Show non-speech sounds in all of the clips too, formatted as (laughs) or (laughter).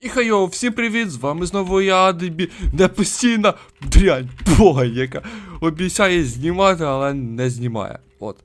І хайо, всім привіт! З вами знову я Адебі, де постійна дрянь бога, яка обіцяє знімати, але не знімає. От.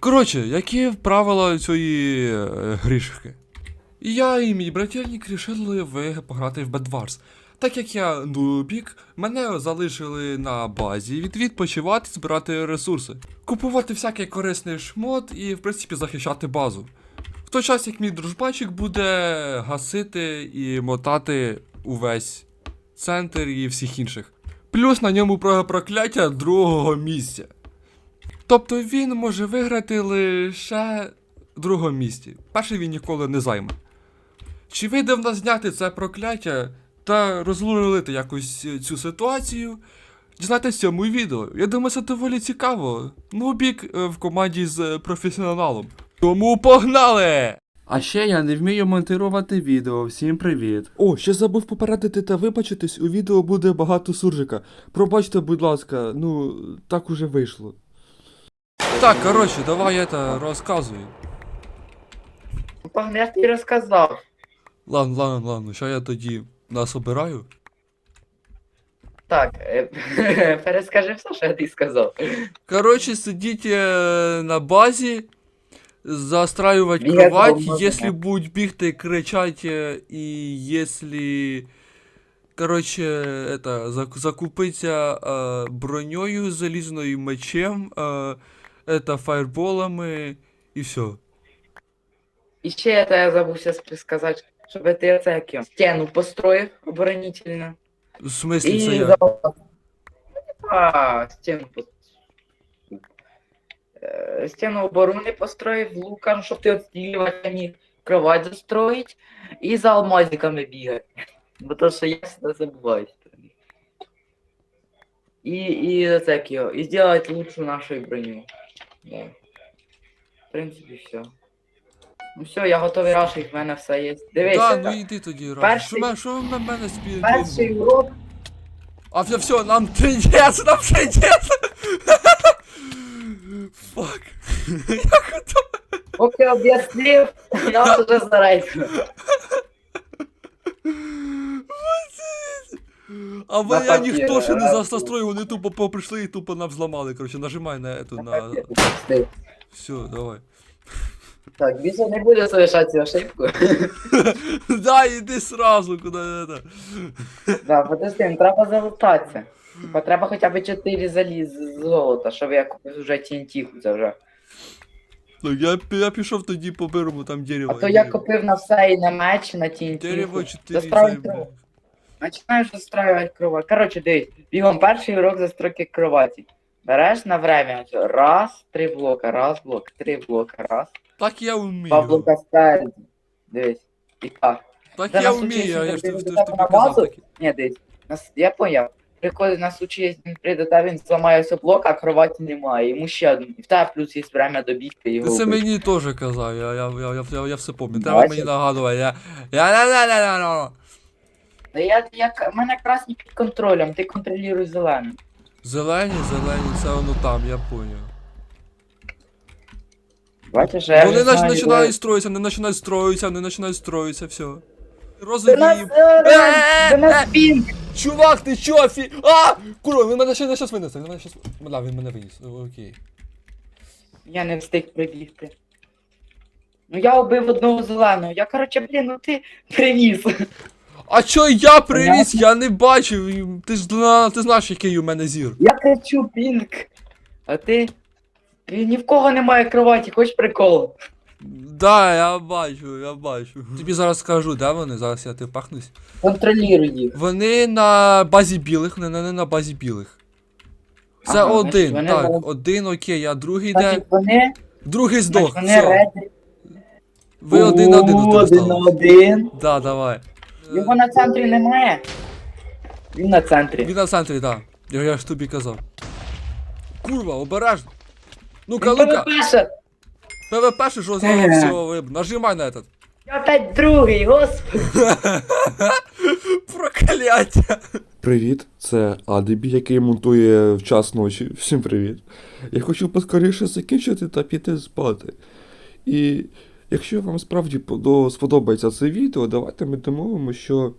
Коротше, які правила цієї е, грішки? Я і мій брательник рішили ви пограти в Bedwars. Так як я нубік, мене залишили на базі від відпочивати, збирати ресурси, купувати всякий корисний шмот і, в принципі, захищати базу. Той час, як мій дружбачик буде гасити і мотати увесь центр і всіх інших. Плюс на ньому прокляття другого місця. Тобто він може виграти лише в другому місці. Перший він ніколи не займе. Чи вийде в нас зняти це прокляття та розлулити якось цю ситуацію? Дізнайтесь в цьому відео. Я думаю, це доволі цікаво. Ну, бік е, в команді з професіоналом. Тому погнали! А ще я не вмію монтувати відео. Всім привіт. О, ще забув попередити та вибачитись, у відео буде багато суржика. Пробачте, будь ласка, ну так уже вийшло. Так, коротше, давай я це розказую. Ну, я ж тобі розказав. Ладно, ладно, ладно, що я тоді нас обираю? Так, е, (laughs) перескажи все, що я тобі сказав. Короче, сидите э, на базе, застраивать Бегать кровать, можно, если да. будут бігти, кричать, э, и если, короче, это, зак- закупиться э, бронёю залізною мечем, э, это фаерболами, и все. І ще я тебе забувся сп- сказати, щоб ти оце як його, стіну построїв оборонительно. В смысле, І це я? за... А, стіну пос- Е, Стіну оборони построїв луком, щоб ти відстрілювати а не кровать застроїть і за алмазиками бігати. (laughs) Бо то, що я всегда. І, і це як його, і зробити лучшу нашу броню. Да. В принципі, все. Ну все, я готовий рашити, в мене все є. Дивися. Да, ну йди тоді. Перший- Що Що ви на мене спіли? Перший урок А все, все, нам (laughs) трендец, нам трендец! Фак. Я готов. Поки об'яснив, нас уже зарейку. А ви, я ніхто ще не застострою, вони тупо по- прийшли і тупо нам зламали. Коротше, нажимай на эту, на... Все, давай. Так, більше не буде совершати цю ошибку. Да, іди сразу, куди это. Да, подожди, ну треба залутатися. Типа, треба хоча б 4 заліз золота, щоб я купив вже TNT це вже. Ну, я, я пішов тоді по берегу, там дерево. А то я купив на все і на меч, і на TNT. Дерево 4 Застраюй кров. Починаєш застраювати кровать. Коротше, дивись, бігом перший урок застройки кроваті. Береш на время. Раз, три блока, раз блок, три блока, раз. Так я Два вмію. блока спереді. Дивись. І так. Так Зараз я учись, вмію, я ж ти тобі на казав базу? Ні, дивись. Нас, я поняв. Приходить на случай, він прийде та він зламає все блок, а кроваті немає. Йому ще один. І в тебе плюс є время добігти Ти його. це вбити. мені теж казав, я, я, я, я, я, я все пам'ятаю. Треба мені нагадувати, я... Я ля ля ля ля ля Та я, я, в мене красні під контролем, ти контролюєш зеленим. Зелені, зелені, це воно там, я поняв. Бачиш, я Вони вже нач- знаю, починають строїтися, вони починають строїтися, вони починають строїтися, все. До нас, їм. е, до нас пінг! Чувак, ти чо, фі... А! Курва, він мене ще не щас винесе, він мене щас... Да, він мене виніс, окей. Я не встиг прибігти. Ну я убив одного зеленого. Я, короче, блін, ну ти привіз. А чо я привіз? Я не бачив, ти ж зна- ти знаєш, який у мене зір. Я кричу пінг. А ти. Ти ні в кого немає кроваті, хоч прикол. Да, я бачу, я бачу. Тобі зараз скажу, де вони? Зараз я тебе пахнусь. Контролюй їх. Вони на базі білих, не, не, не на базі білих. Це Ага, значить, один, вони так, зараз- один окей, а другий де. Значить, вони, Другий значить, здох. вони Все. реді. Ви один на один один на один. Да, давай. Його на центрі немає. Він на центрі. Він на центрі, так. Я, я ж тобі казав. Курва, обережно. Ну-ка, ну-ка. перше. ПВП що ж Е. все, виб. Нажимай на этот. Я опять другий, господи. (laughs) Прокляття. Привіт, це Адебі, який монтує в час ночі. Всім привіт. Я хочу поскоріше закінчити та піти спати. І Якщо вам справді сподобається це відео, давайте ми домовимо, що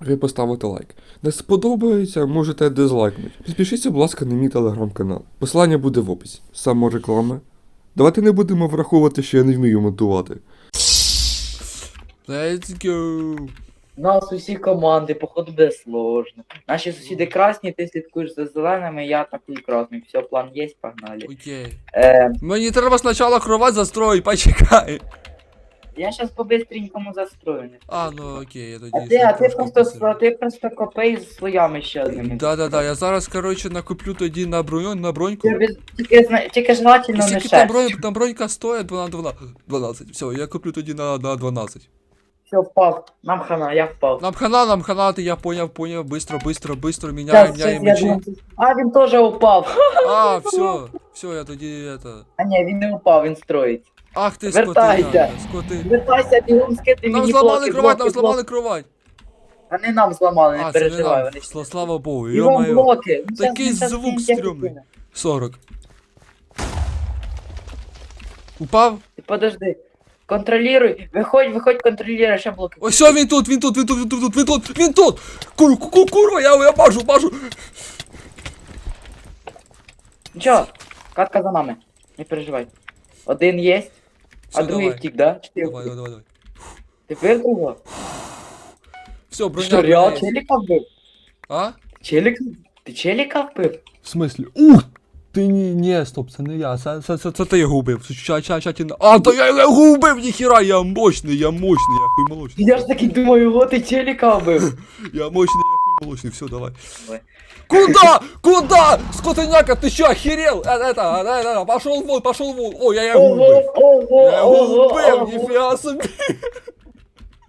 ви поставите лайк. Не сподобається, можете дизлайкнути. Підпишіться, будь ласка, на мій телеграм-канал. Посилання буде в описі. Самореклама. Давайте не будемо враховувати, що я не вмію монтувати. Let's go. У нас усі команди, походу буде сложно. Наші сусіди красні, ти слідкуєш за зеленими, я такий красний. Все, план є, погнали. Окей. Е, Мені треба спочатку кровать застроїть, почекай. я щас по-бистренькому застрою. не А, ну окей, я тоді. А ти, а ти трошки просто, посиджу. а ти просто копай з слоями ще одними. Да-да-да, я зараз, коротше, накуплю тоді на броню, на броньку. Ти без- Тільки, зна- тільки желательно не Скільки там, шерсть. бронь, там бронька стоїть 12, 12. Все, я куплю тоді на, на 12. Все, впав. Нам хана, я впав. Нам хана, нам хана, ти я поняв, поняв, быстро, быстро, быстро, міняємо, Щас, щас, міняємо я мечі. думаю, А, він теж упав. (laughs) А, все, все, я тоді это. А ні, він не упав, він строїть. Ах ти Вертайся. скоти. Вертайся, бігом скити Нам мені зламали блоки, кровать, нам зламали блоки. кровать. А не нам зламали, не А, це не переживай. нам. Вони Сла- Слава Богу, Бігом йо-моє. блоки. Ну, щас- Такий ну, щас звук він тебе стрьомний. 40. Упав? Ти подожди. Контролюй. Виходь, виходь, контролюй, ще блоки. Ось все, він тут, він тут, він тут, він тут, він тут, він тут! Кур, ку, курва, я, я бажу, бажу! Нічого, катка за нами. Не переживай. Один є, а Все, другий давай. втік, да? Чи ти Давай, втік? давай, давай. Тепер другого? Все, броня. Що, реал є. челіка вбив? А? Челік? Ти челіка вбив? В смислі? Ух! Ти ні, ні, стоп, це не я, це, це, це, це ти його вбив. Ча, ча, ча, на- А, то я його вбив, ніхіра, я мощний, я мощний, я хуй молочний. Я ж таки думаю, от ти челіка вбив. (laughs) Я мощный, я хуй молочный, все, давай. Давай. Куда? Куда? Скотыняка, ты чё, охерел? Это, это, это, это, пошел вон, пошел вон. О, я его Ого, убил. ого, Я его ого, убил, ого. нифига себе.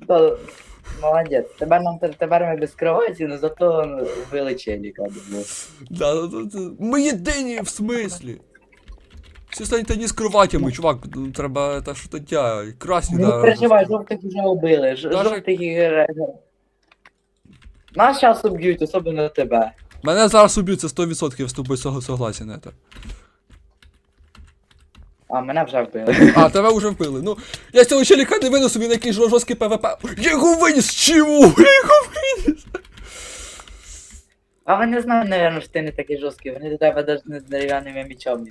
Та- Молодець. Тепер нам тепер ми без кроваті, але зато вбили челіка. думаю. Да, да, да, да. Ми єдині, в смислі. Всі станьте не з кроватями, чувак, ну, треба та що то тя, красні, Не да. переживай, жовтих вже убили. Ж- Даже- Жовтих і... Нас зараз уб'ють, особливо тебе. Мене зараз уб'ють, це 100% я з тобою сог- согласен, это. А, мене вже вбили. А, тебе вже вбили. Ну, я цього челіка не винесу, він якийсь жор- жорсткий ПВП. Я його виніс, чого? Я (laughs) його виніс. А вони знають, напевно, що ти не такий жорсткий, вони до тебе навіть не з дерев'яними мечами.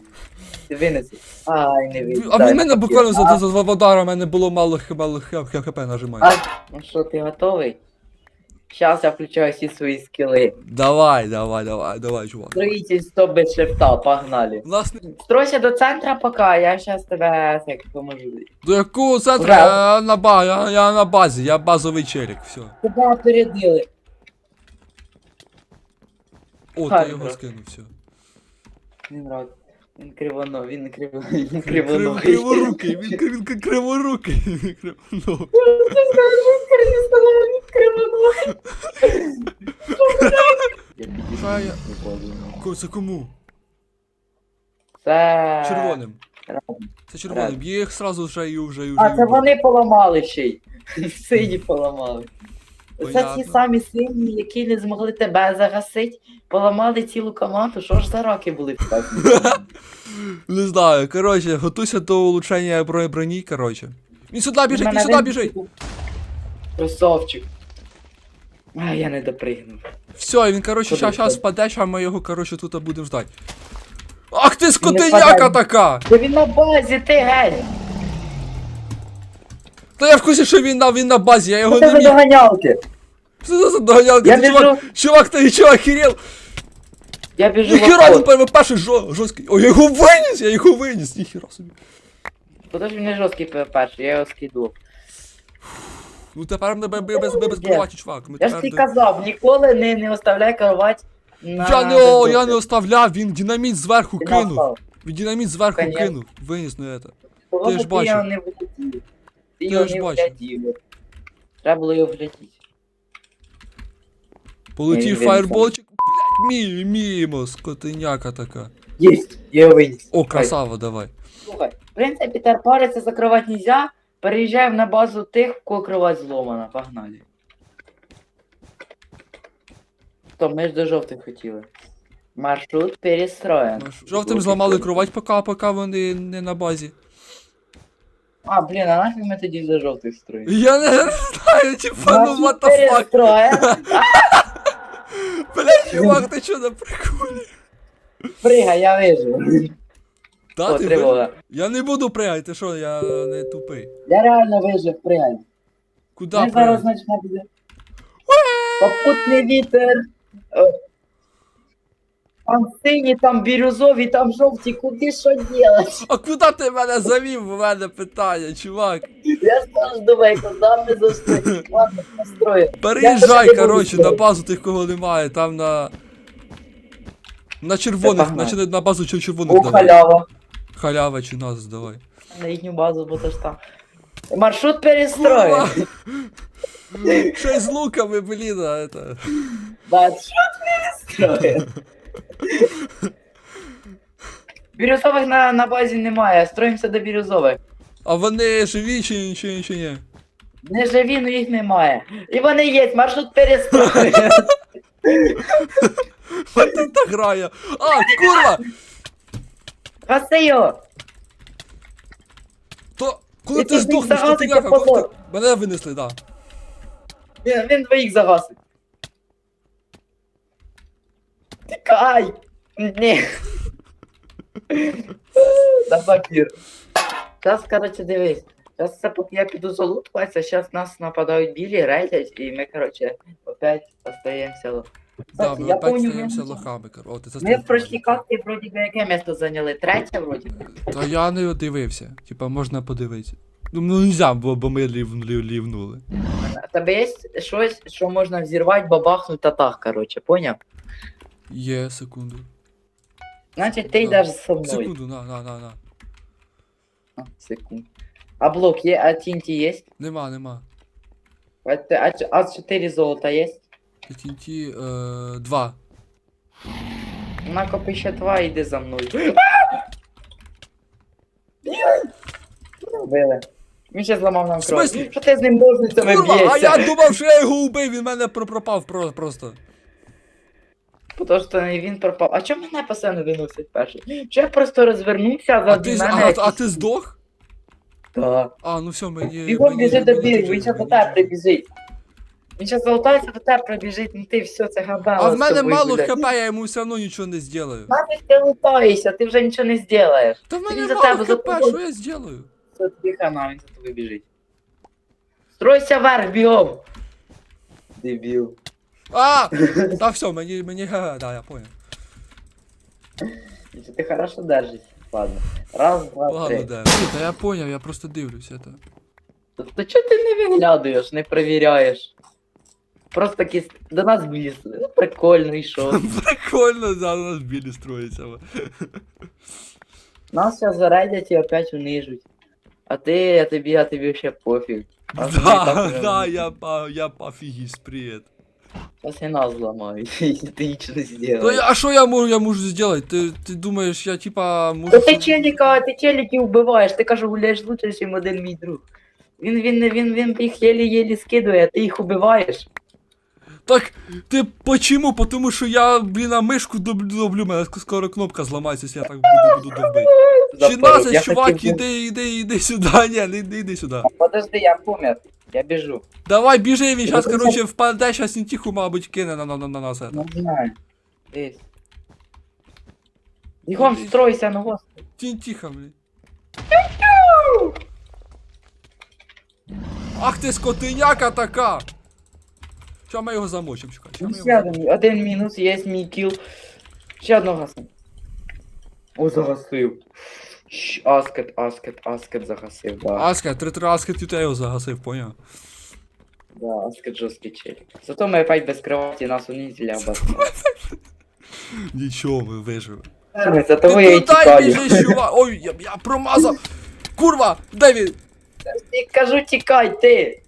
Ти винеси. Ай, не вийде. А в мене буквально за, за, за удара, в мене було мало, х- мало х- х- хп нажимаю. А, ну що, ти готовий? Зараз я включаю всі свої скіли. Давай, давай, давай, давай, чувак. Строїтельство без шифта, погнали. У нас не... Стройся до центра поки, я зараз тебе так поможу. До якого центру? Ура. Я на, ба... я, я на базі, я базовий челік, все. Тебе опередили. О, ти його скинув, все. Він рад. Він кривоно, він криво, він Крив, кривоногий. криворукий, він, криворукий. він криво- Я Ша я- Ко- Це кому? Це... Червоним. Це червоним. Я їх сразу вже і вже і вже. А це вони поламали ще й. (laughs) Сині поламали. Це ті Понятно. самі сині, які не змогли тебе загасити, поламали цілу команду. Що ж за роки були такі? (laughs) Не знаю, коротше, готуйся до улучшення бро- броні, коротше. Він сюди біжить, він сюди біжить. Красавчик. А, я не допригнув. Все, він, коротше, щас, щас це? спаде, ща ми його, коротше, тут будемо ждать. Ах ти впаде. скотиняка така! Та він на базі, ти геть! Та я в курсі, що він на, він на базі, я його Що не це за міг. доганялки? Що це за доганялка? Я Ти, біжу, чувак, чувак, ти чого охерел? я біжу в Ніхіра він обход. перший перший жо- жорсткий. О, я його виніс, я його виніс, ніхіра собі. Подож він не жорсткий перший, я його скидував. Ну тепер ми без, без, без, кроваті, чувак. Ми Я ж тобі казав, ніколи не, не оставляй кровать на... Я не, о, я не оставляв, він динаміт зверху Ти кинув. Він динаміт зверху Конечно. кинув. Виніс на це. Того, Ти ж бачив. його не влетів. Ти Ти його ж не бачив. влетів. Треба було його влетіти. Полетів Він фаєрболчик. Блять, мі, мімо, скотиняка така. Єсть, я його виніс. О, красава, давай. Слухай, в принципі, тепер париться за нельзя. Переїжджаємо на базу тих, у кого кровать зломана. Погнали. То ми ж до жовтих хотіли. Маршрут перестроєн. Жовтим зламали кровать, поки, поки вони не на базі. А, блін, а нафіг ми тоді за жовтих строїмо? Я не знаю, типа, ну what the fuck. (laughs) Блядь, чувак, ти чо на приколі? Пригай, я вижу. Та О, ти тривога. ви- Я не буду пригати, ти що, я не тупий. Я реально вижив, пригай. Куди Ми зараз пригати? буде. Попутний вітер. О. Там сині, там бірюзові, там жовті, куди що делать? А куди ти мене завів? У мене питання, чувак. Я ж думаю, куди ми зайшли. Ладно. Переїжджай, Я теж коротше, буду на базу тих, кого немає, там на. На червоних, погнали. на, базу чер- червоних О, давай. халява. Халява чи нас давай. На їхню базу, ж там. Маршрут перестроїв. Ще й з луками, блін, а это. Маршрут перестроїв. Бірюзових на, на базі немає, строїмося до бірюзових. А вони живі чи, чи, чи ні? Не живі, ну їх немає. І вони є, маршрут перестроїв. Вот (laughs) это грає. А, курва! Гаси. То коли ти тут здохнеш, то ти загасить, як? як. Коли ти- Мене винесли, да. Він, він двоїх загасить. Тікай! Ні. На папір. Зараз, коротше, дивись. Зараз це поки я піду залутуватися, зараз нас нападають білі, рейтять, і ми, коротше, опять остаємося. Да, ми я опять помню, стаємося ми- лохами, коротше. Ми в прошлій карті вроді би яке місто зайняли? Третє вроді. Та я не дивився. Типа можна подивитися. Ну, ну нельзя, бо, бо ми лів, лів, лівнули. Тебе є щось, що можна взірвати, бабахнути та так, коротше, поняв? Є, секунду. Значить, ти Да. йдеш зі мною. Секунду, на, на, на, на. А, секунд. А блок є, а тінті є? Нема, нема. А, а, а 4 золота є? TNT, е, два. Накопи ще два, іди за мною. Вбили. Він ще зламав нам В кров. смислі? Що ти з ним ножницями Курва, а б'єшся? я думав, що я його убив, він мене про- пропав про- просто. Тому що не він пропав. А чому мене постійно виносить перший? Чи я просто розвернувся А ти, з- мене? а, а ти здох? Так. А, ну все, мені. Бігом мені- біжи до мені чуть-чуть, він зараз до тебе прибіжить. Він зараз залутається до тебе прибіжить, ну ти все, це габела. А в з мене тобою, мало блядь. хп, я йому все одно нічого не зроблю. Нафіг ти лутаєшся, ти вже нічого не зробиш. Та в Він мене за мало тебе, хп, що я зроблю? Це тобі хана, він за тобою біжить. Стройся вверх, бігом! Дебіл. А! (laughs) Та все, мені, мені, га, да, я понял. Чи ти хорошо держишся? Ладно. Раз, два, Ладно, три. да. Ні, Та я понял, я просто дивлюсь это. То чого ти не виглядуєш, не перевіряєш? Просто такі до нас бліз. Ну, Прикольно, і що? (laughs) Прикольно, да, у нас білі строїться. Нас зараз зарядять і опять унижуть. А ти, а тобі, а тобі ще пофіг. А Да, так (laughs) да, я, по- я пофігіст, привіт. Зараз і нас зламають, і (laughs) ти нічого не Ну, зробиш. а що я можу, я можу зробити? Ти, ти думаєш, я типа можу... Та ти челіка, ти челіків вбиваєш, ти кажеш, гуляєш лучше, ніж один мій друг. Він, він, він, він їх єлі-єлі скидує, а ти їх убиваєш. Так, ти почему? Потому що я, блін, а мишку доблю, доблю, мене скоро кнопка зламається, якщо я так буду, буду довбити. Запорог. 16, чувак, хотів- іди, іди, іди сюди, ні, (laughs) не іди, іди сюди. Подожди, я помер. Я біжу. Давай, біжи, він зараз, Ну, короче, впаде, зараз Сінтіху, мабуть, кине на, на, на, на нас. Не знаю. Десь. Бігом стройся, ну господи. Тінтіха, блін. Ах ти скотиняка така! Ща ми його замочимо, чекай. Ну, ми його... ще один, один мінус, є мій кіл. Ще одного гасим. О, загасив. Щ, Аскет, аскет, аскет загасив, да. Аска, три-три аскет, ти його загасив, поняв? Да, аскет жорсткий челік. Зато ми опять без кроваті нас унизили обосновали. (laughs) Нічого, ми виживемо. Це того я Ти і туди тікаю. біжиш, чувак! Ой, я, я промазав! Курва! Де він? Я кажу, тікай, ти!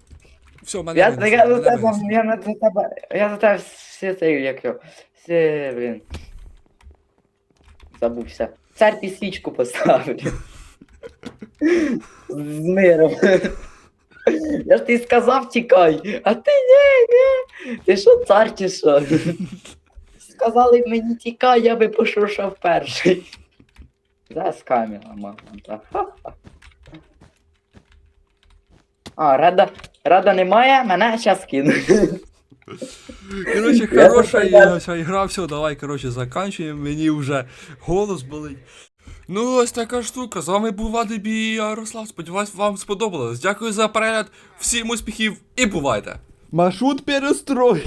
Все, мене Я, винесли, я, за мене тебе, винесли. я на за тебе, я за тебе все це, як його, все, блін. Забувся. Цар ти свічку поставлю. З миром. Я ж ти сказав тікай, а ти ні, ні. Ти що цар чи що? Сказали мені тікай, я би пошуршав перший. Да, з камера, мама. Ха-ха. А, рада, рада немає, мене зараз кинуть. Короче, хороша запам'ятав. я, ігра, все, давай, короче, заканчуємо, мені вже голос болить. Ну, ось така штука. З вами був Вадибі і Ярослав. Сподіваюсь, вам сподобалось. Дякую за перегляд, всім успіхів і бувайте! Маршрут перестрой!